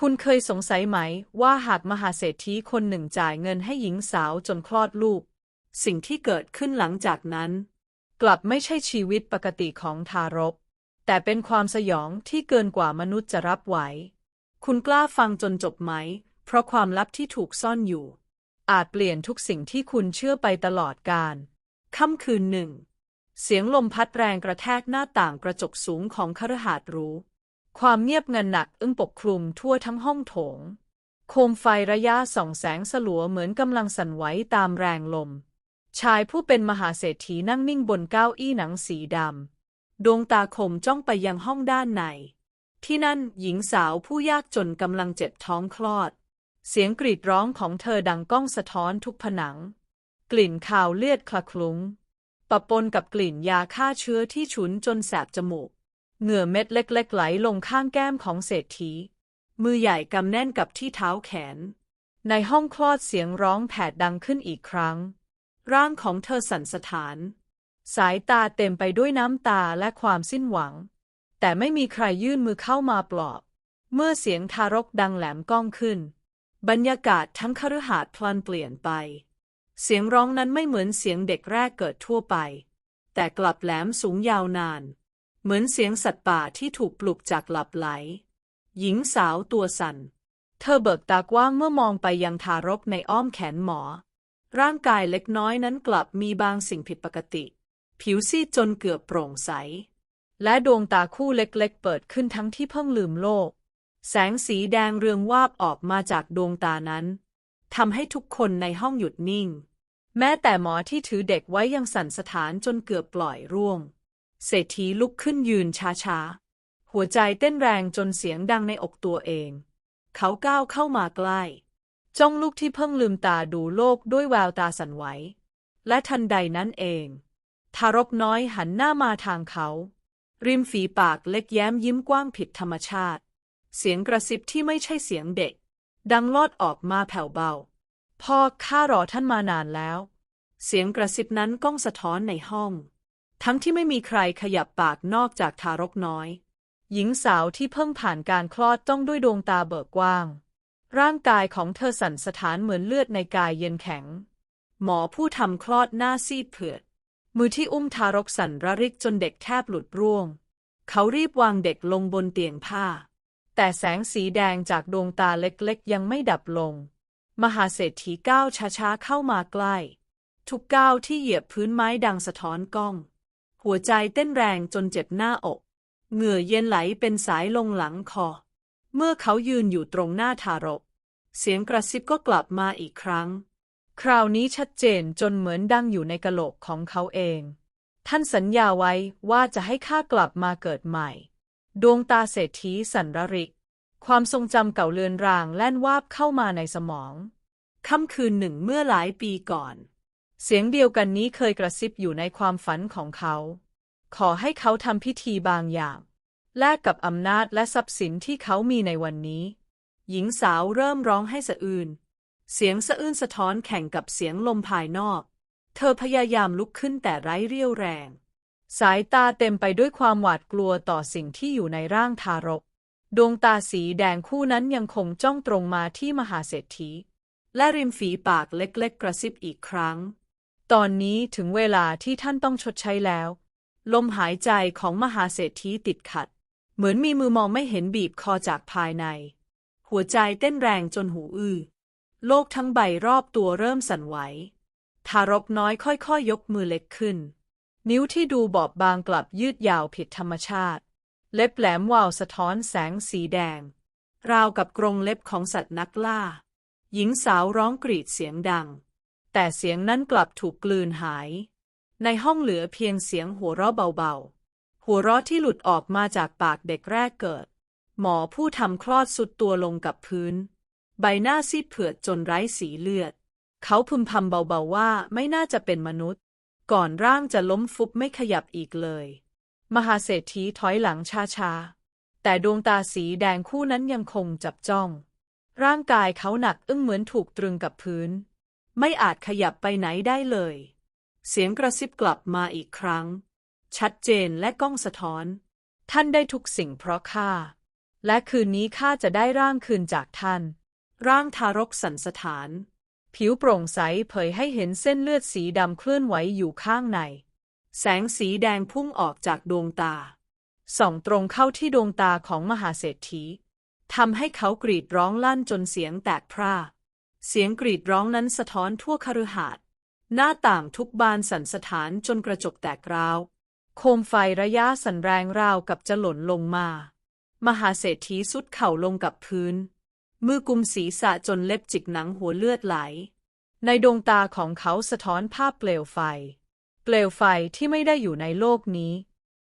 คุณเคยสงสัยไหมว่าหากมหาเศรษฐีคนหนึ่งจ่ายเงินให้หญิงสาวจนคลอดลูก สิ่งที่เกิดขึ้นหลังจากนั้น กลับไม่ใช่ชีวิตปกติของทารก แต่เป็นความสยองที่เกินกว่ามนุษย์จะรับไหว คุณกล้าฟังจนจบไหม เพราะความลับที่ถูกซ่อนอยู่ อาจเปลี่ยนทุกสิ่งที่คุณเชื่อไปตลอดกาลค่ำคืนหนึ่ง เสียงลมพัดแรงกระแทกหน้าต่างกระจกสูงของคฤหาสน์รู ความเงียบเงันหนักอึ้งปกคลุมทั่วทั้งห้องโถง โคมไฟระยะส่องแสงสลัวเหมือนกำลังสั่นไหวตามแรงลม ชายผู้เป็นมหาเศรษฐีนั่งนิ่งบนเก้าอี้หนังสีดำ ดวงตาคมจ้องไปยังห้องด้านใน ที่นั่นหญิงสาวผู้ยากจนกำลังเจ็บท้องคลอด เสียงกรีดร้องของเธอดังก้องสะท้อนทุกผนัง กลิ่นคาวเลือดคละคลุ้งปะปนกับกลิ่นยาฆ่าเชื้อที่ฉุนจนแสบจมูก เหงื่อเม็ดเล็กๆ ไหลลงข้างแก้มของเศรษฐี มือใหญ่กำแน่นกับที่เท้าแขน ในห้องคลอดเสียงร้องแผดดังขึ้นอีกครั้ง ร่างของเธอสั่นสะท้าน สายตาเต็มไปด้วยน้ำตาและความสิ้นหวัง แต่ไม่มีใครยื่นมือเข้ามาปลอบ เมื่อเสียงทารกดังแหลมก้องขึ้น บรรยากาศทั้งคฤหาสน์พลันเปลี่ยนไป เสียงร้องนั้นไม่เหมือนเสียงเด็กแรกเกิดทั่วไป แต่กลับแหลมสูงยาวนาน เหมือนเสียงสัตว์ป่าที่ถูกปลุกจากหลับไหล หญิงสาวตัวสั่น เธอเบิกตากว้างเมื่อมองไปยังทารกในอ้อมแขนหมอ ร่างกายเล็กน้อยนั้นกลับมีบางสิ่งผิดปกติ ผิวซีดจนเกือบโปร่งใส และดวงตาคู่เล็กๆ เปิดขึ้นทั้งที่เพิ่งลืมโลก แสงสีแดงเรืองวาบออกมาจากดวงตานั้นทำให้ทุกคนในห้องหยุดนิ่ง แม้แต่หมอที่ถือเด็กไว้ยังสั่นสะท้านจนเกือบปล่อยร่วง เศรษฐีลุกขึ้นยืนช้าๆ หัวใจเต้นแรงจนเสียงดังในอกตัวเอง เขาก้าวเข้ามาใกล้ จ้องลูกที่เพิ่งลืมตาดูโลกด้วยแววตาสั่นไหว และทันใดนั้นเอง ทารกน้อยหันหน้ามาทางเขา ริมฝีปากเล็กแย้มยิ้มกว้างผิดธรรมชาติ เสียงกระซิบที่ไม่ใช่เสียงเด็ก ดังลอดออกมาแผ่วเบา พ่อข้ารอท่านมานานแล้ว เสียงกระซิบนั้นก้องสะท้อนในห้อง ทั้งที่ไม่มีใครขยับปากนอกจากทารกน้อย หญิงสาวที่เพิ่งผ่านการคลอดต้องด้วยดวงตาเบิกกว้าง ร่างกายของเธอสั่นสะท้านเหมือนเลือดในกายเย็นแข็ง หมอผู้ทำคลอดหน้าซีดเผือด มือที่อุ้มทารกสั่นระริกจนเด็กแทบหลุดร่วง เขารีบวางเด็กลงบนเตียงผ้า แต่แสงสีแดงจากดวงตาเล็กๆ ยังไม่ดับลง มหาเศรษฐีก้าวช้าๆเข้ามาใกล้ ทุกก้าวที่เหยียบพื้นไม้ดังสะท้อนกล้อง หัวใจเต้นแรงจนเจ็บหน้าอก เหงื่อเย็นไหลเป็นสายลงหลังคอ เมื่อเขายืนอยู่ตรงหน้าทารก เสียงกระซิบก็กลับมาอีกครั้ง คราวนี้ชัดเจนจนเหมือนดังอยู่ในกะโหลกของเขาเอง ท่านสัญญาไว้ว่าจะให้ข้ากลับมาเกิดใหม่ ดวงตาเศรษฐีสันรริก ความทรงจำเก่าเลือนรางแล่นวาบเข้ามาในสมอง ค่ำคืนหนึ่งเมื่อหลายปีก่อน เสียงเดียวกันนี้เคยกระซิบอยู่ในความฝันของเขา ขอให้เขาทำพิธีบางอย่าง แลกกับอำนาจและทรัพย์สินที่เขามีในวันนี้ หญิงสาวเริ่มร้องให้สะอื้นเสียงสะอื้นสะท้อนแข่งกับเสียงลมภายนอก เธอพยายามลุกขึ้นแต่ไร้เรี่ยวแรง สายตาเต็มไปด้วยความหวาดกลัวต่อสิ่งที่อยู่ในร่างทารก ดวงตาสีแดงคู่นั้นยังคงจ้องตรงมาที่มหาเศรษฐี และริมฝีปากเล็กๆกระซิบอีกครั้ง ตอนนี้ถึงเวลาที่ท่านต้องชดใช้แล้ว ลมหายใจของมหาเศรษฐีติดขัด เหมือนมีมือมองไม่เห็นบีบคอจากภายใน หัวใจเต้นแรงจนหูอื้อ โลกทั้งใบรอบตัวเริ่มสั่นไหว ทารกน้อยค่อยๆยยกมือเล็กขึ้น นิ้วที่ดูบอบบางกลับยืดยาวผิดธรรมชาติ เล็บแหลมวาวสะท้อนแสงสีแดง ราวกับกรงเล็บของสัตว์นักล่า หญิงสาวร้องกรีดเสียงดัง แต่เสียงนั้นกลับถูกกลืนหาย ในห้องเหลือเพียงเสียงหัวเราะเบาๆ หัวเราะที่หลุดออกมาจากปากเด็กแรกเกิด หมอผู้ทำคลอดสุดตัวลงกับพื้น ใบหน้าซีดเผือดจนไร้สีเลือด เขาพึมพำเบาๆว่าไม่น่าจะเป็นมนุษย์ ก่อนร่างจะล้มฟุบไม่ขยับอีกเลย มหาเศรษฐีถอยหลังช้าๆ แต่ดวงตาสีแดงคู่นั้นยังคงจับจ้อง ร่างกายเขาหนักอึ้งเหมือนถูกตรึงกับพื้น ไม่อาจขยับไปไหนได้เลย เสียงกระซิบกลับมาอีกครั้ง ชัดเจนและก้องสะท้อน ท่านได้ทุกสิ่งเพราะข้า และคืนนี้ข้าจะได้ร่างคืนจากท่าน ร่างทารกสันสถาน ผิวโปร่งใสเผยให้เห็นเส้นเลือดสีดำเคลื่อนไหวอยู่ข้างใน แสงสีแดงพุ่งออกจากดวงตา ส่องตรงเข้าที่ดวงตาของมหาเศรษฐีทำให้เขากรีดร้องลั่นจนเสียงแตกพร่า เสียงกรีดร้องนั้นสะท้อนทั่วคฤหาสน์หน้าต่างทุกบานสั่นสะท้านจนกระจกแตกร้าว โคมไฟระยะสั่นแรงราวกับจะหล่นลงมา มหาเศรษฐีสุดเข่าลงกับพื้น มือกุมศีรษะจนเล็บจิกหนังหัวเลือดไหล ในดวงตาของเขาสะท้อนภาพเปลวไฟ เปลวไฟที่ไม่ได้อยู่ในโลกนี้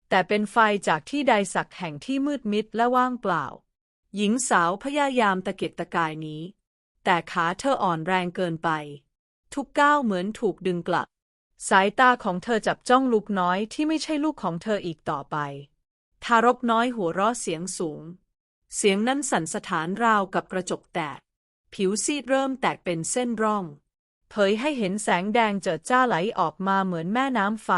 แต่เป็นไฟจากที่ใดสักแห่งที่มืดมิดและว่างเปล่า หญิงสาวพยายามตะเกียกตะกายหนี้ แต่ขาเธออ่อนแรงเกินไป ทุกก้าวเหมือนถูกดึงกลับ สายตาของเธอจับจ้องลูกน้อยที่ไม่ใช่ลูกของเธออีกต่อไป ทารกน้อยหัวเราะเสียงสูง เสียงนั้นสั่นสะท้านราวกับกระจกแตก ผิวซีดเริ่มแตกเป็นเส้นร่อง เผยให้เห็นแสงแดงเจิดจ้าไหลออกมาเหมือนแม่น้ำไฟ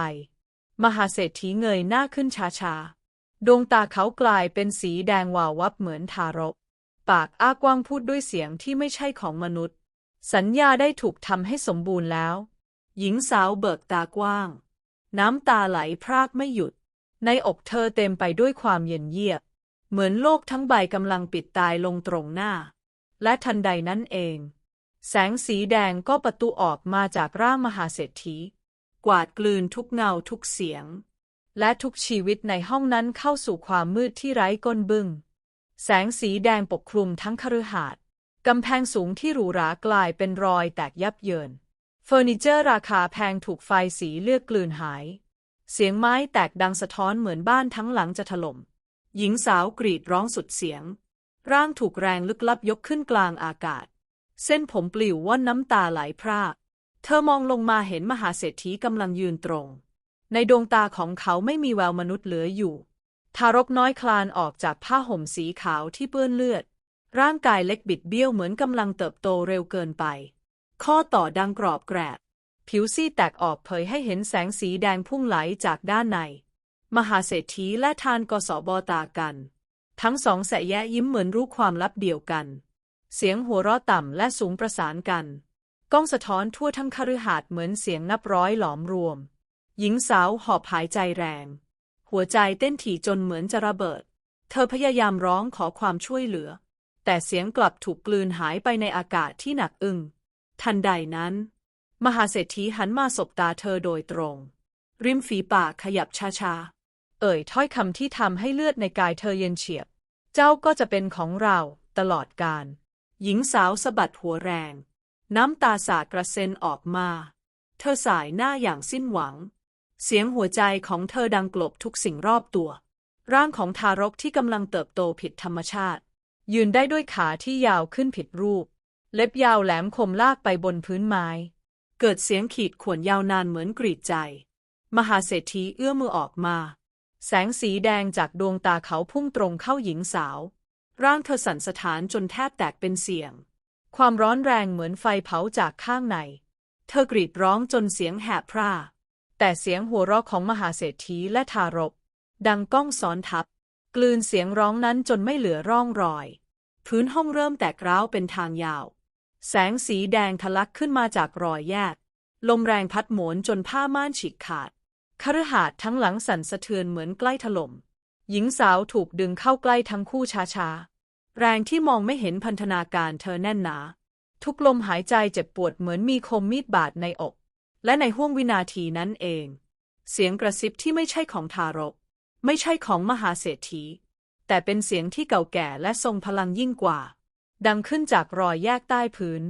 มหาเศรษฐีเงยหน้าขึ้นช้าๆดวงตาเขากลายเป็นสีแดงวาววับเหมือนทารก ปากอ้ากว้างพูดด้วยเสียงที่ไม่ใช่ของมนุษย์ สัญญาได้ถูกทำให้สมบูรณ์แล้ว หญิงสาวเบิกตากว้าง น้ำตาไหลพรากไม่หยุด ในอกเธอเต็มไปด้วยความเย็นเยียบ เหมือนโลกทั้งใบกำลังปิดตายลงตรงหน้า และทันใดนั้นเอง แสงสีแดงก็ประตูออกมาจากร่างมหาเศรษฐี กวาดกลืนทุกเงาทุกเสียง และทุกชีวิตในห้องนั้นเข้าสู่ความมืดที่ไร้ก้นบึง้ง แสงสีแดงปกคลุมทั้งคฤหาสน์กำแพงสูงที่หรูหรากลายเป็นรอยแตกยับเยิน เฟอร์นิเจอร์ราคาแพงถูกไฟสีเลือดกลืนหาย เสียงไม้แตกดังสะท้อนเหมือนบ้านทั้งหลังจะถล่ม หญิงสาวกรีดร้องสุดเสียง ร่างถูกแรงลึกลับยกขึ้นกลางอากาศ เส้นผมปลิวว่อนน้ำตาไหลพรากเธอมองลงมาเห็นมหาเศรษฐีกำลังยืนตรง ในดวงตาของเขาไม่มีแววมนุษย์เหลืออยู่ ทารกน้อยคลานออกจากผ้าห่มสีขาวที่เปื้อนเลือด ร่างกายเล็กบิดเบี้ยวเหมือนกำลังเติบโตเร็วเกินไป ข้อต่อดังกรอบแกรบ ผิวซีดแตกออกเผยให้เห็นแสงสีแดงพุ่งไหลจากด้านใน มหาเศรษฐีและทานกสบตากัน ทั้งสองแสแยะยิ้มเหมือนรู้ความลับเดียวกัน เสียงหัวเราะต่ำและสูงประสานกันก้องสะท้อนทั่วทั้งคฤหาสน์เหมือนเสียงนับร้อยหลอมรวม หญิงสาวหอบหายใจแรง หัวใจเต้นถี่จนเหมือนจะระเบิด เธอพยายามร้องขอความช่วยเหลือ แต่เสียงกลับถูกกลืนหายไปในอากาศที่หนักอึ้งทันใดนั้น มหาเศรษฐีหันมาสบตาเธอโดยตรง ริมฝีปากขยับช้าๆ เอ่ยถ้อยคำที่ทำให้เลือดในกายเธอเย็นเฉียบ เจ้าก็จะเป็นของเราตลอดกาลหญิงสาวสะบัดหัวแรง น้ำตาสาดกระเซ็นออกมา เธอสายหน้าอย่างสิ้นหวัง เสียงหัวใจของเธอดังกลบทุกสิ่งรอบตัว ร่างของทารกที่กำลังเติบโตผิดธรรมชาติ ยืนได้ด้วยขาที่ยาวขึ้นผิดรูป เล็บยาวแหลมคมลากไปบนพื้นไม้ เกิดเสียงขีดข่วนยาวนานเหมือนกรีดใจ มหาเศรษฐีเอื้อมือออกมา แสงสีแดงจากดวงตาเขาพุ่งตรงเข้าหญิงสาว ร่างเธอสั่นสะท้านจนแทบแตกเป็นเสียง ความร้อนแรงเหมือนไฟเผาจากข้างใน เธอกรีดร้องจนเสียงแหบพร่า แต่เสียงหัวเราะของมหาเศรษฐีและทารก ดังก้องซ้อนทับ กลืนเสียงร้องนั้นจนไม่เหลือร่องรอย พื้นห้องเริ่มแตกร้าวเป็นทางยาว แสงสีแดงทะลักขึ้นมาจากรอยแยก ลมแรงพัดหมนจนผ้าม่านฉีกขาดคฤหาสน์ทั้งหลังสั่นสะเทือนเหมือนใกล้ถล่ม หญิงสาวถูกดึงเข้าใกล้ทั้งคู่ช้าๆ แรงที่มองไม่เห็นพันธนาการเธอแน่นหนา ทุกลมหายใจเจ็บปวดเหมือนมีคมมีดบาดในอก และในห้วงวินาทีนั้นเอง เสียงกระซิบที่ไม่ใช่ของทารก ไม่ใช่ของมหาเศรษฐี แต่เป็นเสียงที่เก่าแก่และทรงพลังยิ่งกว่า ดังขึ้นจากรอยแยกใต้พื้น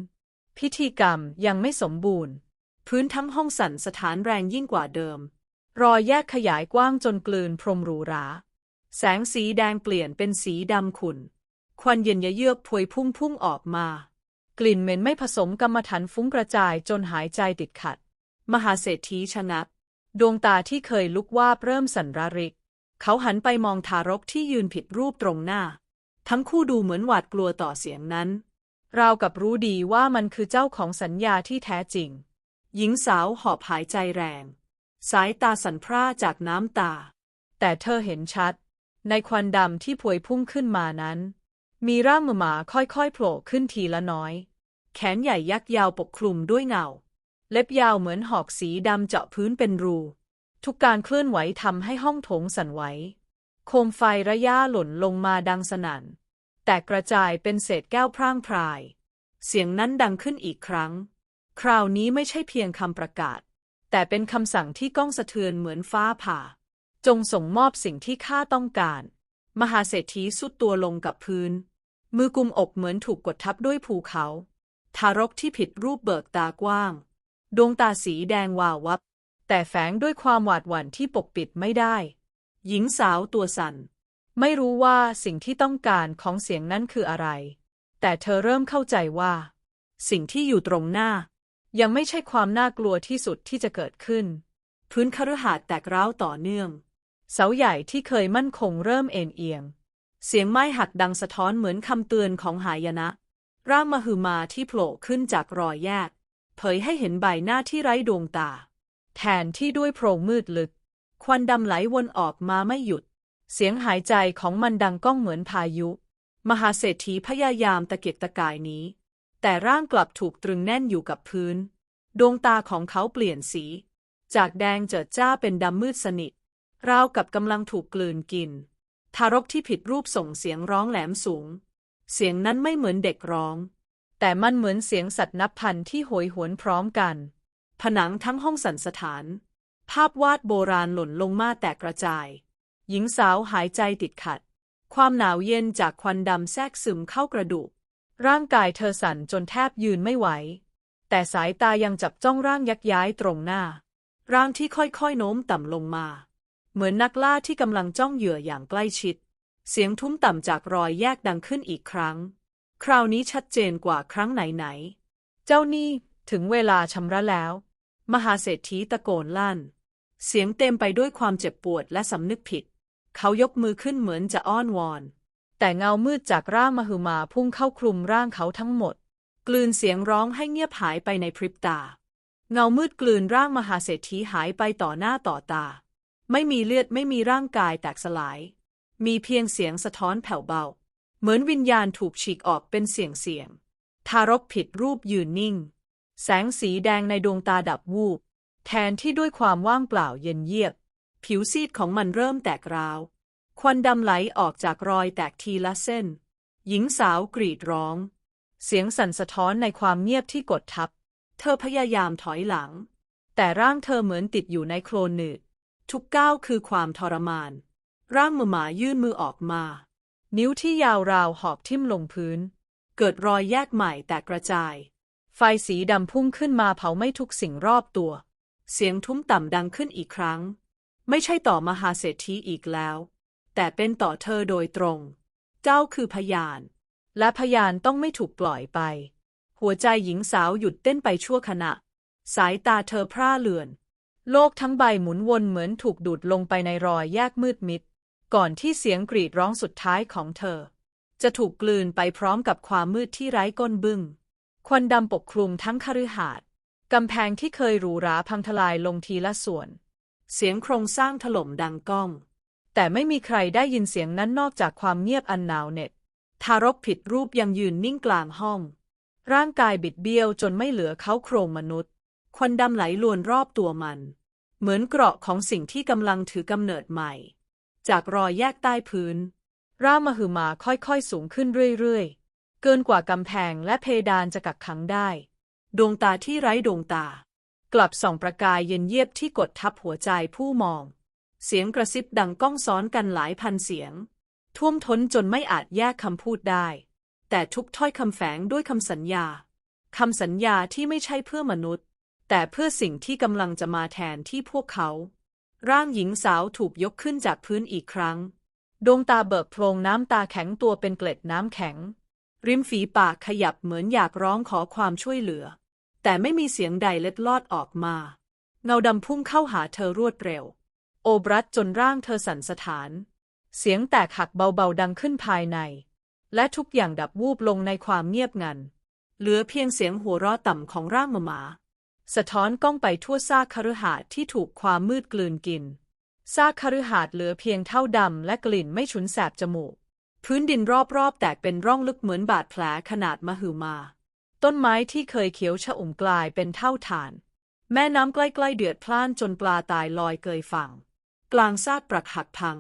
พิธีกรรมยังไม่สมบูรณ์ พื้นทั้งห้องสั่นสถานแรงยิ่งกว่าเดิม รอยแยกขยายกว้างจนกลืนพรมหรูหราแสงสีแดงเปลี่ยนเป็นสีดำขุ่น ควันเย็นยะเยือกพวยพุ่งพุ่งออกมา กลิ่นเหม็นไม่ผสมกรรมฐานฟุ้งกระจายจนหายใจติดขัด มหาเศรษฐีชะงัก ดวงตาที่เคยลุกวาบเริ่มสั่นระริก เขาหันไปมองทารกที่ยืนผิดรูปตรงหน้า ทั้งคู่ดูเหมือนหวาดกลัวต่อเสียงนั้น ราวกับรู้ดีว่ามันคือเจ้าของสัญญาที่แท้จริง หญิงสาวหอบหายใจแรง สายตาสั่นพร่าจากน้ำตา แต่เธอเห็นชัด ในควันดำที่พวยพุ่งขึ้นมานั้น มีร่างหมาค่อยๆโผล่ขึ้นทีละน้อย แขนใหญ่ยักษ์ยาวปกคลุมด้วยเงา เล็บยาวเหมือนหอกสีดำเจาะพื้นเป็นรู ทุกการเคลื่อนไหวทำให้ห้องโถงสั่นไหว โคมไฟระยะหล่นลงมาดังสนั่น แตกกระจายเป็นเศษแก้วพร่างพราย เสียงนั้นดังขึ้นอีกครั้ง คราวนี้ไม่ใช่เพียงคำประกาศ แต่เป็นคำสั่งที่ก้องสะเทือนเหมือนฟ้าผ่า จงส่งมอบสิ่งที่ข้าต้องการ มหาเศรษฐีสุดตัวลงกับพื้น มือกุมอกเหมือนถูกกดทับด้วยภูเขา ทารกที่ผิดรูปเบิกตากว้าง ดวงตาสีแดงวาววับ แต่แฝงด้วยความหวาดหวั่นที่ปกปิดไม่ได้ หญิงสาวตัวสั่น ไม่รู้ว่าสิ่งที่ต้องการของเสียงนั้นคืออะไร แต่เธอเริ่มเข้าใจว่า สิ่งที่อยู่ตรงหน้า ยังไม่ใช่ความน่ากลัวที่สุดที่จะเกิดขึ้น พื้นคฤหาสน์แตกร้าวต่อเนื่อง เสาใหญ่ที่เคยมั่นคงเริ่มเอ็นเอียง เสียงไม้หักดังสะท้อนเหมือนคำเตือนของหายนะ ร่างมหึมาที่โผล่ขึ้นจากรอยแยก เผยให้เห็นใบหน้าที่ไร้ดวงตา แทนที่ด้วยโพรงมืดลึก ควันดำไหลวนออกมาไม่หยุด เสียงหายใจของมันดังก้องเหมือนพายุ มหาเศรษฐีพยายามตะเกียกตะกายหนี้ แต่ร่างกลับถูกตรึงแน่นอยู่กับพื้น ดวงตาของเขาเปลี่ยนสี จากแดงเจิดจ้าเป็นดำมืดสนิท ราวกับกำลังถูกกลืนกิน ทารกที่ผิดรูปส่งเสียงร้องแหลมสูง เสียงนั้นไม่เหมือนเด็กร้อง แต่มันเหมือนเสียงสัตว์นับพันที่โหยหวนพร้อมกัน ผนังทั้งห้องสันสถาน ภาพวาดโบราณหล่นลงมาแตกกระจาย หญิงสาวหายใจติดขัด ความหนาวเย็นจากควันดำแทรกซึมเข้ากระดูก ร่างกายเธอสั่นจนแทบยืนไม่ไหว แต่สายตายังจับจ้องร่างยักย้ายตรงหน้า ร่างที่ค่อยๆโน้มต่ำลงมา เหมือนนักล่าที่กำลังจ้องเหยื่ออย่างใกล้ชิด เสียงทุ้มต่ำจากรอยแยกดังขึ้นอีกครั้ง คราวนี้ชัดเจนกว่าครั้งไหนๆ เจ้านี่ถึงเวลาชำระแล้ว มหาเศรษฐีตะโกนลั่น เสียงเต็มไปด้วยความเจ็บปวดและสำนึกผิด เขายกมือขึ้นเหมือนจะอ้อนวอน แต่เงามืดจากร่างมหึมาพุ่งเข้าคลุมร่างเขาทั้งหมด กลืนเสียงร้องให้เงียบหายไปในพริบตา เงามืดกลืนร่างมหาเศรษฐีหายไปต่อหน้าต่อตา ไม่มีเลือดไม่มีร่างกายแตกสลาย มีเพียงเสียงสะท้อนแผ่วเบา เหมือนวิญญาณถูกฉีกออกเป็นเสียงเสียง ทารกผิดรูปยืนนิ่ง แสงสีแดงในดวงตาดับวูบ แทนที่ด้วยความว่างเปล่าเย็นเยียบ ผิวซีดของมันเริ่มแตกร้าว ควันดำไหลออกจากรอยแตกทีละเส้น หญิงสาวกรีดร้อง เสียงสั่นสะท้อนในความเงียบที่กดทับ เธอพยายามถอยหลัง แต่ร่างเธอเหมือนติดอยู่ในโคลนหนืดทุกก้าวคือความทรมาน ร่างมือหมายื่นมือออกมา นิ้วที่ยาวราวหอบทิ่มลงพื้น เกิดรอยแยกใหม่แตกกระจาย ไฟสีดำพุ่งขึ้นมาเผาไม้ทุกสิ่งรอบตัว เสียงทุ้มต่ำดังขึ้นอีกครั้ง ไม่ใช่ต่อมหาเศรษฐีอีกแล้ว แต่เป็นต่อเธอโดยตรง เจ้าคือพยาน และพยานต้องไม่ถูกปล่อยไป หัวใจหญิงสาวหยุดเต้นไปชั่วขณะ สายตาเธอพร่าเลือน โลกทั้งใบหมุนวนเหมือนถูกดูดลงไปในรอยแยกมืดมิด ก่อนที่เสียงกรีดร้องสุดท้ายของเธอ จะถูกกลืนไปพร้อมกับความมืดที่ไร้ก้นบึง้ง ควันดำปกคลุมทั้งคฤหาสน์กำแพงที่เคยหรูหราพังทลายลงทีละส่วน เสียงโครงสร้างถล่มดังก้อง แต่ไม่มีใครได้ยินเสียงนั้นนอกจากความเงียบอันหนาวเหน็บทารกผิดรูปยังยืนนิ่งกลางห้อง ร่างกายบิดเบี้ยวจนไม่เหลือเขาโครงมนุษย์ ควันดำไหลลวนรอบตัวมัน เหมือนเกราะของสิ่งที่กำลังถือกำเนิดใหม่ จากรอยแยกใต้พื้น ร่างมหึมาค่อยๆสูงขึ้นเรื่อยๆ เกินกว่ากำแพงและเพดานจะกักขังได้ ดวงตาที่ไร้ดวงตา กลับส่องประกายเย็นเยียบที่กดทับหัวใจผู้มอง เสียงกระซิบดังก้องซ้อนกันหลายพันเสียง ท่วมท้นจนไม่อาจแยกคำพูดได้ แต่ทุกถ้อยคำแฝงด้วยคำสัญญาคำสัญญาที่ไม่ใช่เพื่อมนุษย์ แต่เพื่อสิ่งที่กำลังจะมาแทนที่พวกเขา ร่างหญิงสาวถูกยกขึ้นจากพื้นอีกครั้ง ดวงตาเบิกโพรงน้ำตาแข็งตัวเป็นเกล็ดน้ำแข็ง ริมฝีปากขยับเหมือนอยากร้องขอความช่วยเหลือ แต่ไม่มีเสียงใดเล็ดลอดออกมา เงาดำพุ่งเข้าหาเธอรวดเร็ว โอบรัดจนร่างเธอสั่นสะท้าน เสียงแตกหักเบาๆดังขึ้นภายใน และทุกอย่างดับวูบลงในความเงียบงัน เหลือเพียงเสียงหัวเราะต่ำของร่างหมาหมา สะท้อนกล้องไปทั่วซากคฤหาสน์ที่ถูกความมืดกลืนกิน ซากคฤหาสน์เหลือเพียงเท่าดำและกลิ่นไม่ฉุนแสบจมูก พื้นดินรอบๆ แตกเป็นร่องลึกเหมือนบาดแผลขนาดมหึมา ต้นไม้ที่เคยเขียวชอุ่มกลายเป็นเท่าฐาน แม่น้ำใกล้ๆเดือดพล่านจนปลาตายลอยเกยฝั่ง กลางซากปรักหักพัง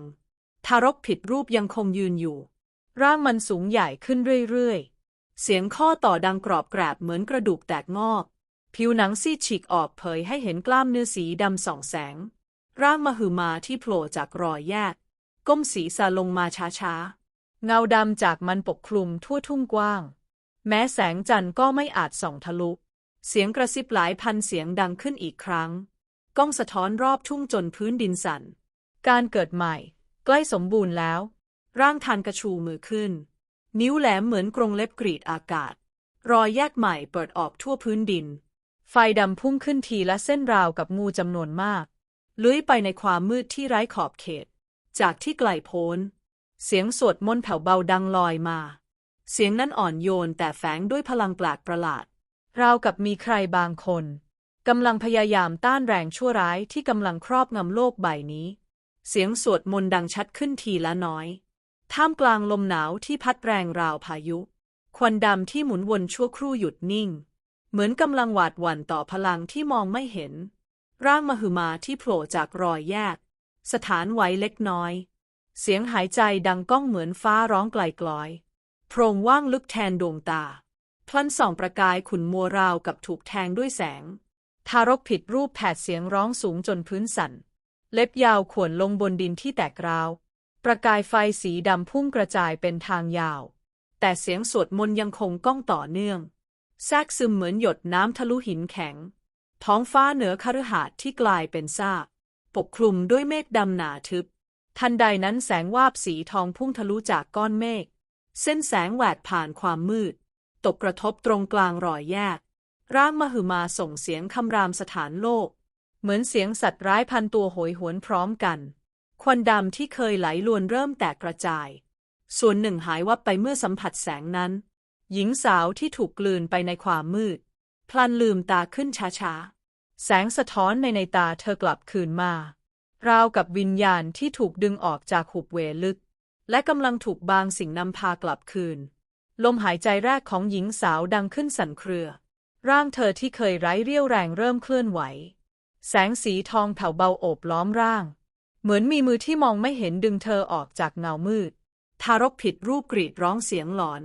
ทารกผิดรูปยังคงยืนอยู่ ร่างมันสูงใหญ่ขึ้นเรื่อยๆ เสียงข้อต่อดังกรอบแกรบเหมือนกระดูกแตกงอก ผิวหนังซีดฉีกออกเผยให้เห็นกล้ามเนื้อสีดำส่องแสง ร่างมหึมาที่โผล่จากรอยแยก ก้มศีรษะลงมาช้าๆ เงาดำจากมันปกคลุมทั่วทุ่งกว้าง แม้แสงจันทร์ก็ไม่อาจส่องทะลุ เสียงกระซิบหลายพันเสียงดังขึ้นอีกครั้ง ก้องสะท้อนรอบทุ่งจนพื้นดินสั่น การเกิดใหม่ ใกล้สมบูรณ์แล้ว ร่างทันกระชูมือขึ้น นิ้วแหลมเหมือนกรงเล็บกรีดอากาศ รอยแยกใหม่เปิดออกทั่วพื้นดิน ไฟดำพุ่งขึ้นทีละเส้นราวกับงูจำนวนมากเลื้อยไปในความมืดที่ไร้ขอบเขต จากที่ไกลโพ้น เสียงสวดมนต์แผ่วเบาดังลอยมา เสียงนั้นอ่อนโยนแต่แฝงด้วยพลังแปลกประหลาด ราวกับมีใครบางคนกำลังพยายามต้านแรงชั่วร้ายที่กำลังครอบงำโลกใบนี้ เสียงสวดมนต์ดังชัดขึ้นทีละน้อย ท่ามกลางลมหนาวที่พัดแรงราวพายุ ควันดำที่หมุนวนชั่วครู่หยุดนิ่ง เหมือนกำลังหวาดหวั่นต่อพลังที่มองไม่เห็น ร่างมหึมาที่โผล่จากรอยแยก สถานไว้เล็กน้อย เสียงหายใจดังก้องเหมือนฟ้าร้องไกลกลอยโพรงว่างลึกแทนดวงตา พลันส่องประกายขุนมัวราวกับถูกแทงด้วยแสง ทารกผิดรูปแผดเสียงร้องสูงจนพื้นสั่น เล็บยาวข่วนลงบนดินที่แตกราว ประกายไฟสีดำพุ่งกระจายเป็นทางยาว แต่เสียงสวดมนต์ยังคงก้องต่อเนื่อง แทรกซึมเหมือนหยดน้ำทะลุหินแข็ง ท้องฟ้าเหนือคฤหาสน์ที่กลายเป็นซาก ปกคลุมด้วยเมฆดำหนาทึบ ทันใดนั้นแสงวาบสีทองพุ่งทะลุจากก้อนเมฆ เส้นแสงแหวกผ่านความมืด ตกกระทบตรงกลางรอยแยก ร่างมหึมาส่งเสียงคำรามสถานโลก เหมือนเสียงสัตว์ร้ายพันตัวโหยหวนพร้อมกัน ควันดำที่เคยไหลลวนเริ่มแตกกระจาย ส่วนหนึ่งหายวับไปเมื่อสัมผัสแสงนั้น หญิงสาวที่ถูกกลืนไปในความมืด พลันลืมตาขึ้นช้าๆ แสงสะท้อนในในตาเธอกลับคืนมา ราวกับวิญญาณที่ถูกดึงออกจากหุบเหวลึก และกำลังถูกบางสิ่งนำพากลับคืน ลมหายใจแรกของหญิงสาวดังขึ้นสั่นเครือ ร่างเธอที่เคยไร้เรี่ยวแรงเริ่มเคลื่อนไหว แสงสีทองแผ่วเบาโอบล้อมร่าง เหมือนมีมือที่มองไม่เห็นดึงเธอออกจากเงามืด ทารกผิดรูปกรีดร้องเสียงหลอน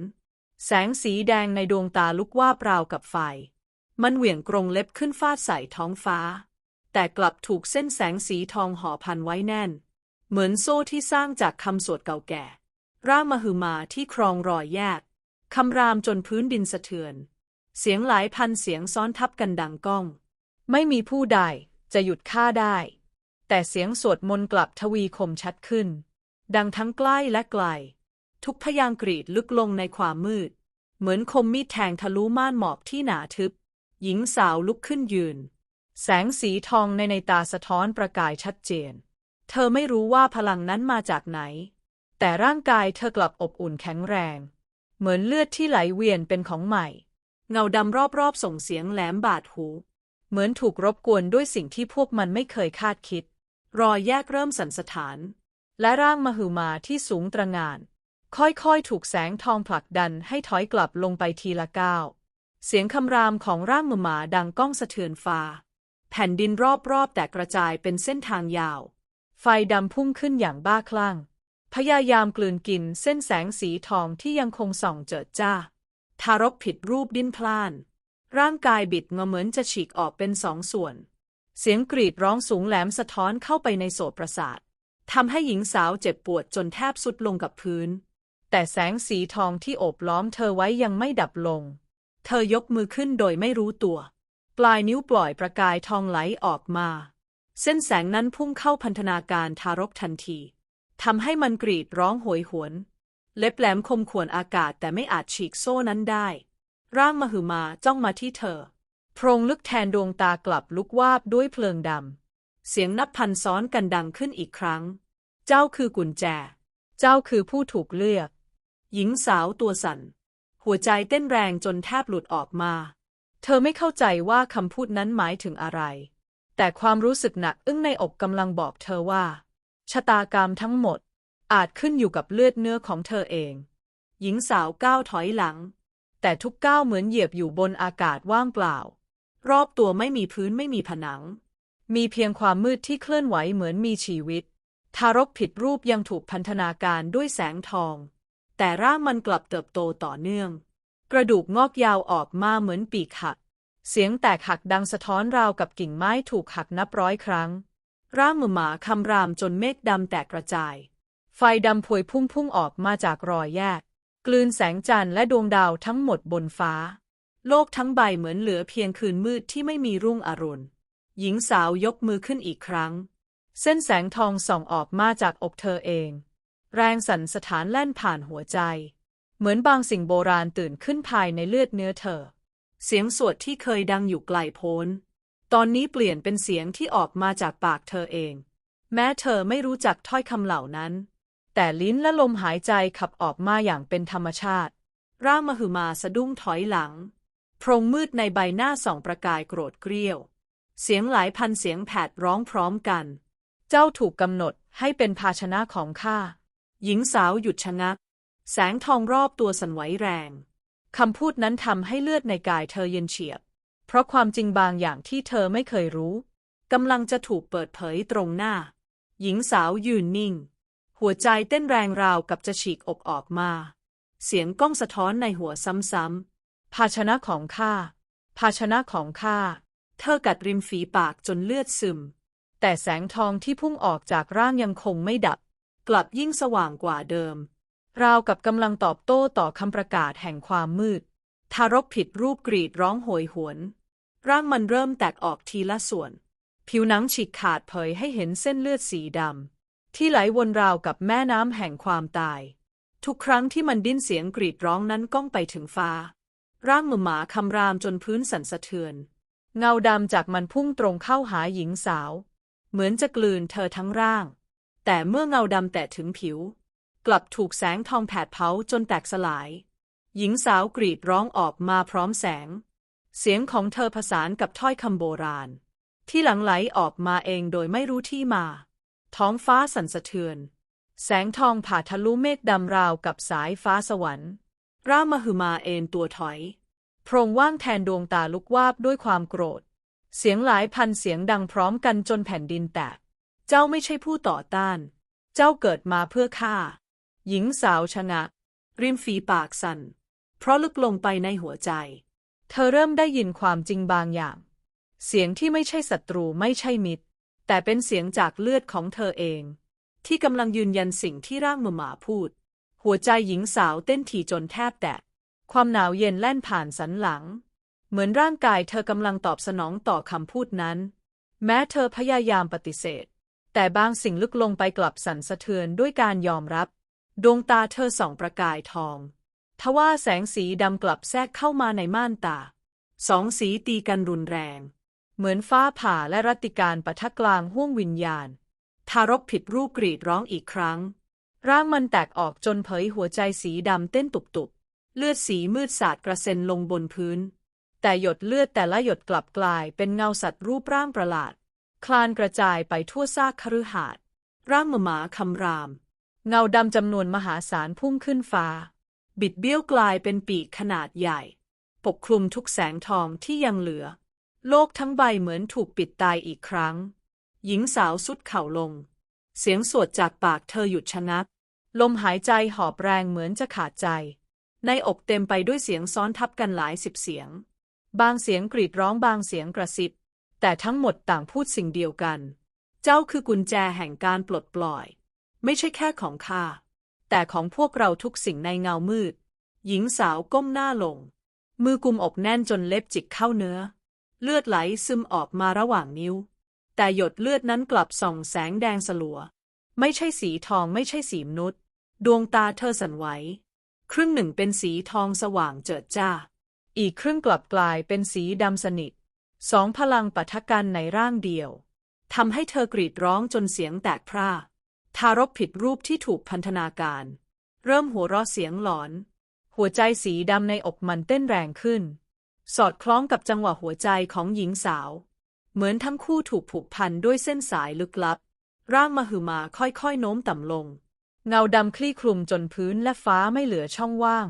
แสงสีแดงในดวงตาลุกว่าบราวกับไฟ มันเหวี่ยงกรงเล็บขึ้นฟาดใส่ท้องฟ้า แต่กลับถูกเส้นแสงสีทองห่อพันไว้แน่น เหมือนโซ่ที่สร้างจากคำสวดเก่าแก่ ร่างมหึมาที่ครองรอยแยก คำรามจนพื้นดินสะเทือน เสียงหลายพันเสียงซ้อนทับกันดังก้อง ไม่มีผู้ใดจะหยุดข้าได้ แต่เสียงสวดมนต์กลับทวีคมชัดขึ้น ดังทั้งใกล้และไกล ทุกพยางค์กรีดลึกลงในความมืด เหมือนคมมีดแทงทะลุม่านหมอกที่หนาทึบ หญิงสาวลุกขึ้นยืน แสงสีทองในในตาสะท้อนประกายชัดเจน เธอไม่รู้ว่าพลังนั้นมาจากไหน แต่ร่างกายเธอกลับอบอุ่นแข็งแรง เหมือนเลือดที่ไหลเวียนเป็นของใหม่ เงาดำรอบๆส่งเสียงแหลมบาดหู เหมือนถูกรบกวนด้วยสิ่งที่พวกมันไม่เคยคาดคิด รอยแยกเริ่มสันสถาน และร่างมหึมาที่สูงตระงาน ค่อยๆ ถูกแสงทองผลักดันให้ถอยกลับลงไปทีละก้าว เสียงคำรามของร่างมหมาดังก้องสะเทือนฟ้า แผ่นดินรอบๆ แตกกระจายเป็นเส้นทางยาว ไฟดำพุ่งขึ้นอย่างบ้าคลั่ง พยายามกลืนกินเส้นแสงสีทองที่ยังคงส่องเจิดจ้า ทารกผิดรูปดิ้นพล่าน ร่างกายบิดงอเหมือนจะฉีกออกเป็นสองส่วน เสียงกรีดร้องสูงแหลมสะท้อนเข้าไปในโสตประสาททำให้หญิงสาวเจ็บปวดจนแทบสุดลงกับพื้น แต่แสงสีทองที่โอบล้อมเธอไว้ยังไม่ดับลง เธอยกมือขึ้นโดยไม่รู้ตัว ปลายนิ้วปล่อยประกายทองไหลออกมา เส้นแสงนั้นพุ่งเข้าพันธนาการทารกทันทีทำให้มันกรีดร้องโหยหวน เล็บแหลมคมข่วนอากาศแต่ไม่อาจฉีกโซ่นั้นได้ ร่างมหึมาจ้องมาที่เธอ โพรงลึกแทนดวงตากลับลุกวาบด้วยเพลิงดำ เสียงนับพันซ้อนกันดังขึ้นอีกครั้ง เจ้าคือกุญแจ เจ้าคือผู้ถูกเลือก หญิงสาวตัวสั่น หัวใจเต้นแรงจนแทบหลุดออกมา เธอไม่เข้าใจว่าคำพูดนั้นหมายถึงอะไร แต่ความรู้สึกหนักอึ้งในอกกำลังบอกเธอว่า ชะตากรรมทั้งหมด อาจขึ้นอยู่กับเลือดเนื้อของเธอเอง หญิงสาวก้าวถอยหลัง แต่ทุกก้าวเหมือนเหยียบอยู่บนอากาศว่างเปล่า รอบตัวไม่มีพื้นไม่มีผนัง มีเพียงความมืดที่เคลื่อนไหวเหมือนมีชีวิต ทารกผิดรูปยังถูกพันธนาการด้วยแสงทอง แต่ร่างมันกลับเติบโตต่อเนื่อง กระดูกงอกยาวออกมาเหมือนปีกหัก เสียงแตกหักดังสะท้อนราวกับกิ่งไม้ถูกหักนับร้อยครั้ง ร่างมือหมาคำรามจนเมฆดำแตกกระจาย ไฟดำพวยพุ่งพุ่งออกมาจากรอยแยก กลืนแสงจันทร์และดวงดาวทั้งหมดบนฟ้า โลกทั้งใบเหมือนเหลือเพียงคืนมืดที่ไม่มีรุ่งอรุณ หญิงสาวยกมือขึ้นอีกครั้ง เส้นแสงทองส่องออกมาจากอกเธอเอง แรงสั่นสถานแล่นผ่านหัวใจ เหมือนบางสิ่งโบราณตื่นขึ้นภายในเลือดเนื้อเธอ เสียงสวดที่เคยดังอยู่ไกลโพ้น ตอนนี้เปลี่ยนเป็นเสียงที่ออกมาจากปากเธอเอง แม้เธอไม่รู้จักถ้อยคำเหล่านั้น แต่ลิ้นและลมหายใจขับออกมาอย่างเป็นธรรมชาติ ร่างมหึมาสะดุ้งถอยหลัง โพรงมืดในใบหน้าส่องประกายโกรธเกรี้ยว เสียงหลายพันเสียงแผดร้องพร้อมกัน เจ้าถูกกำหนดให้เป็นภาชนะของข้า หญิงสาวหยุดชะงัก แสงทองรอบตัวสั่นไหวแรง คำพูดนั้นทำให้เลือดในกายเธอเย็นเฉียบ เพราะความจริงบางอย่างที่เธอไม่เคยรู้กำลังจะถูกเปิดเผยตรงหน้า หญิงสาวยืนนิ่ง หัวใจเต้นแรงราวกับจะฉีกอกออกมา เสียงก้องสะท้อนในหัวซ้ำๆ ภาชนะของข้า ภาชนะของข้า เธอกัดริมฝีปากจนเลือดซึม แต่แสงทองที่พุ่งออกจากร่างยังคงไม่ดับ กลับยิ่งสว่างกว่าเดิม ราวกับกำลังตอบโต้ต่อคำประกาศแห่งความมืด ทารกผิดรูปกรีดร้องโหยหวน ร่างมันเริ่มแตกออกทีละส่วน ผิวหนังฉีกขาดเผยให้เห็นเส้นเลือดสีดำที่ไหลวนราวกับแม่น้ำแห่งความตาย ทุกครั้งที่มันดิ้นเสียงกรีดร้องนั้นก้องไปถึงฟ้า ร่างมือหมาคำรามจนพื้นสั่นสะเทือน เงาดำจากมันพุ่งตรงเข้าหาหญิงสาว เหมือนจะกลืนเธอทั้งร่าง แต่เมื่อเงาดำแตะถึงผิว กลับถูกแสงทองแผดเผาจนแตกสลาย หญิงสาวกรีดร้องออกมาพร้อมแสง เสียงของเธอผสานกับถ้อยคำโบราณ ที่หลั่งไหลออกมาเองโดยไม่รู้ที่มา ท้องฟ้าสั่นสะเทือน แสงทองผ่าทะลุเมฆดำราวกับสายฟ้าสวรรค์ร่ามหึมาเอนตัวถอยโพรงว่างแทนดวงตาลุกวาบด้วยความโกรธ เสียงหลายพันเสียงดังพร้อมกันจนแผ่นดินแตก เจ้าไม่ใช่ผู้ต่อต้าน เจ้าเกิดมาเพื่อฆ่า หญิงสาวชะงักริมฝีปากสั่น เพราะลึกลงไปในหัวใจ เธอเริ่มได้ยินความจริงบางอย่าง เสียงที่ไม่ใช่ศัตรูไม่ใช่มิตร แต่เป็นเสียงจากเลือดของเธอเอง ที่กำลังยืนยันสิ่งที่ร่างมหมาพูด หัวใจหญิงสาวเต้นถี่จนแทบแตก ความหนาวเย็นแล่นผ่านสันหลัง เหมือนร่างกายเธอกำลังตอบสนองต่อคำพูดนั้น แม้เธอพยายามปฏิเสธ แต่บางสิ่งลึกลงไปกลับสั่นสะเทือนด้วยการยอมรับ ดวงตาเธอส่องประกายทอง ทว่าแสงสีดำกลับแทรกเข้ามาในม่านตา สองสีตีกันรุนแรง เหมือนฟ้าผ่าและรัติการปะทะกลางห้วงวิญญาณ ทารกผิดรูปกรีดร้องอีกครั้ง ร่างมันแตกออกจนเผยหัวใจสีดำเต้นตุบๆ เลือดสีมืดสาดกระเซ็นลงบนพื้น แต่หยดเลือดแต่ละหยดกลับกลายเป็นเงาสัตว์รูปร่างประหลาด คลานกระจายไปทั่วซากคฤหาสน์ร่างมหมาคำราม เงาดำจำนวนมหาศาลพุ่งขึ้นฟ้า บิดเบี้ยวกลายเป็นปีกขนาดใหญ่ ปกคลุมทุกแสงทองที่ยังเหลือ โลกทั้งใบเหมือนถูกปิดตายอีกครั้ง หญิงสาวสุดเข่าลง เสียงสวดจากปากเธอหยุดชะงัก ลมหายใจหอบแรงเหมือนจะขาดใจ ในอกเต็มไปด้วยเสียงซ้อนทับกันหลายสิบเสียง บางเสียงกรีดร้องบางเสียงกระซิบ แต่ทั้งหมดต่างพูดสิ่งเดียวกัน เจ้าคือกุญแจแห่งการปลดปล่อย ไม่ใช่แค่ของข้า แต่ของพวกเราทุกสิ่งในเงามืด หญิงสาวก้มหน้าลง มือกุมอกแน่นจนเล็บจิกเข้าเนื้อ เลือดไหลซึมออกมาระหว่างนิ้ว แต่หยดเลือดนั้นกลับส่องแสงแดงสลัว ไม่ใช่สีทองไม่ใช่สีมนุษย์ ดวงตาเธอสั่นไหว ครึ่งหนึ่งเป็นสีทองสว่างเจิดจ้า อีกครึ่งกลับกลายเป็นสีดำสนิท สองพลังปะทะกันในร่างเดียวทำให้เธอกรีดร้องจนเสียงแตกพร่าทารกผิดรูปที่ถูกพันธนาการ เริ่มหัวเราะเสียงหลอน หัวใจสีดำในอกมันเต้นแรงขึ้น สอดคล้องกับจังหวะหัวใจของหญิงสาว เหมือนทั้งคู่ถูกผูกพันด้วยเส้นสายลึกลับ ร่างมหึมาค่อยๆโน้มต่ำลง เงาดำคลี่คลุมจนพื้นและฟ้าไม่เหลือช่องว่าง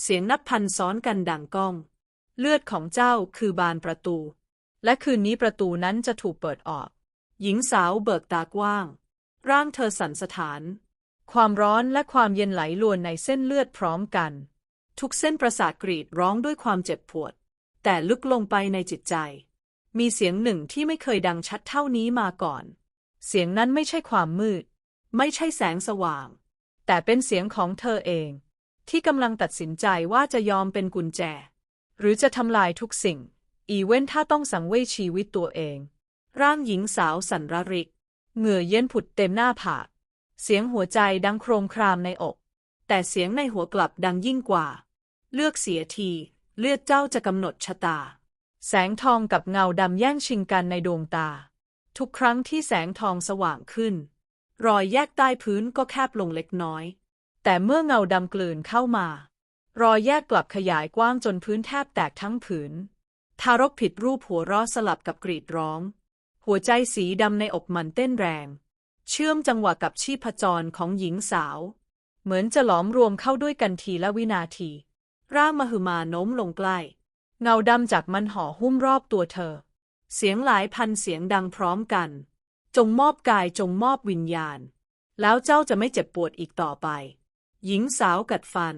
เสียงนับพันซ้อนกันดังก้อง เลือดของเจ้าคือบานประตู และคืนนี้ประตูนั้นจะถูกเปิดออก หญิงสาวเบิกตากว้าง ร่างเธอสั่นสะท้าน ความร้อนและความเย็นไหลลวนในเส้นเลือดพร้อมกัน ทุกเส้นประสาทกรีดร้องด้วยความเจ็บปวด แต่ลึกลงไปในจิตใจ มีเสียงหนึ่งที่ไม่เคยดังชัดเท่านี้มาก่อน เสียงนั้นไม่ใช่ความมืด ไม่ใช่แสงสว่าง แต่เป็นเสียงของเธอเอง ที่กำลังตัดสินใจว่าจะยอมเป็นกุญแจ หรือจะทำลายทุกสิ่ง อีเว้นถ้าต้องสังเวยชีวิตตัวเอง ร่างหญิงสาวสันระริก เหงื่อเย็นผุดเต็มหน้าผาก เสียงหัวใจดังโครมครามในอก แต่เสียงในหัวกลับดังยิ่งกว่า เลือกเสียที เลือดเจ้าจะกำหนดชะตา แสงทองกับเงาดำแย่งชิงกันในดวงตา ทุกครั้งที่แสงทองสว่างขึ้น รอยแยกใต้พื้นก็แคบลงเล็กน้อย แต่เมื่อเงาดำกลืนเข้ามา รอยแยกกลับขยายกว้างจนพื้นแทบแตกทั้งผืน ทารกผิดรูปหัวเร้อสลับกับกรีดร้อง หัวใจสีดำในอกมันเต้นแรง เชื่อมจังหวะกับชีพจรของหญิงสาว เหมือนจะหลอมรวมเข้าด้วยกันทีละวินาที ร่างมหึมาโน้มลงใกล้ เงาดำจากมันห่อหุ้มรอบตัวเธอ เสียงหลายพันเสียงดังพร้อมกัน จงมอบกายจงมอบวิญญาณ แล้วเจ้าจะไม่เจ็บปวดอีกต่อไป หญิงสาวกัดฟัน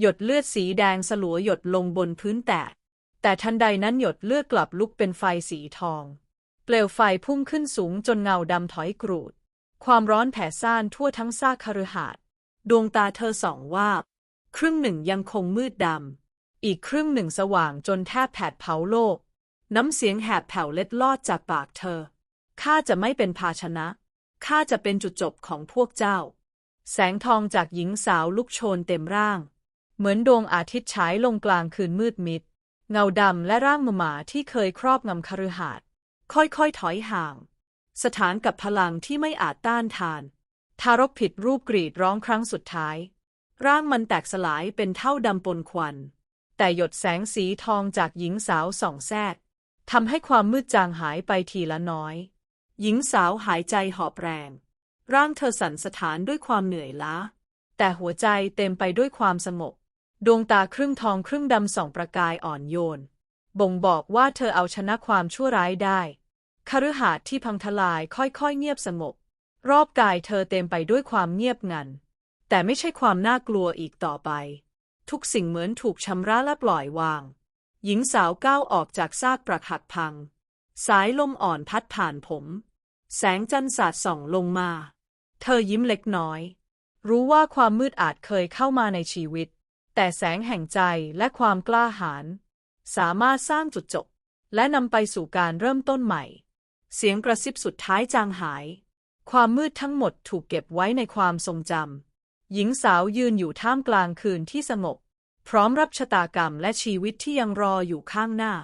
หยดเลือดสีแดงสลัวหยดลงบนพื้นแตก แต่ทันใดนั้นหยดเลือดกลับลุกเป็นไฟสีทอง เปลวไฟพุ่งขึ้นสูงจนเงาดำถอยกรูด ความร้อนแผ่ซ่านทั่วทั้งซากคฤหาสน์ดวงตาเธอสองวาบ ครึ่งหนึ่งยังคงมืดดำ อีกครึ่งหนึ่งสว่างจนแทบแผดเผาโลก น้ำเสียงแหบแผ่วเล็ดลอดจากปากเธอ ข้าจะไม่เป็นภาชนะ ข้าจะเป็นจุดจบของพวกเจ้า แสงทองจากหญิงสาวลุกโชนเต็มร่าง เหมือนดวงอาทิตย์ฉายลงกลางคืนมืดมิด เงาดำและร่างหมาที่เคยครอบงำคฤหาสน์ค่อยๆ ถอยห่าง สถานกับพลังที่ไม่อาจต้านทาน ทารกผิดรูปกรีดร้องครั้งสุดท้าย ร่างมันแตกสลายเป็นเท่าดำปนควัน แต่หยดแสงสีทองจากหญิงสาวส่องแทรกทำให้ความมืดจางหายไปทีละน้อย หญิงสาวหายใจหอบแรง ร่างเธอสั่นสะท้านด้วยความเหนื่อยล้า แต่หัวใจเต็มไปด้วยความสงบ ดวงตาครึ่งทองครึ่งดำส่องประกายอ่อนโยน บ่งบอกว่าเธอเอาชนะความชั่วร้ายได้คฤหาสน์ที่พังทลายค่อยๆเงียบสงบรอบกายเธอเต็มไปด้วยความเงียบงัน แต่ไม่ใช่ความน่ากลัวอีกต่อไป ทุกสิ่งเหมือนถูกชำระและปล่อยวาง หญิงสาวก้าวออกจากซากปรักหักพัง สายลมอ่อนพัดผ่านผม แสงจันทร์สาดส่องลงมา เธอยิ้มเล็กน้อย รู้ว่าความมืดอาจเคยเข้ามาในชีวิต แต่แสงแห่งใจและความกล้าหาญสามารถสร้างจุดจบ และนำไปสู่การเริ่มต้นใหม่ เสียงกระซิบสุดท้ายจางหาย ความมืดทั้งหมดถูกเก็บไว้ในความทรงจำหญิงสาวยืนอยู่ท่ามกลางคืนที่สงบ พร้อมรับชะตากรรมและชีวิตที่ยังรออยู่ข้างหน้า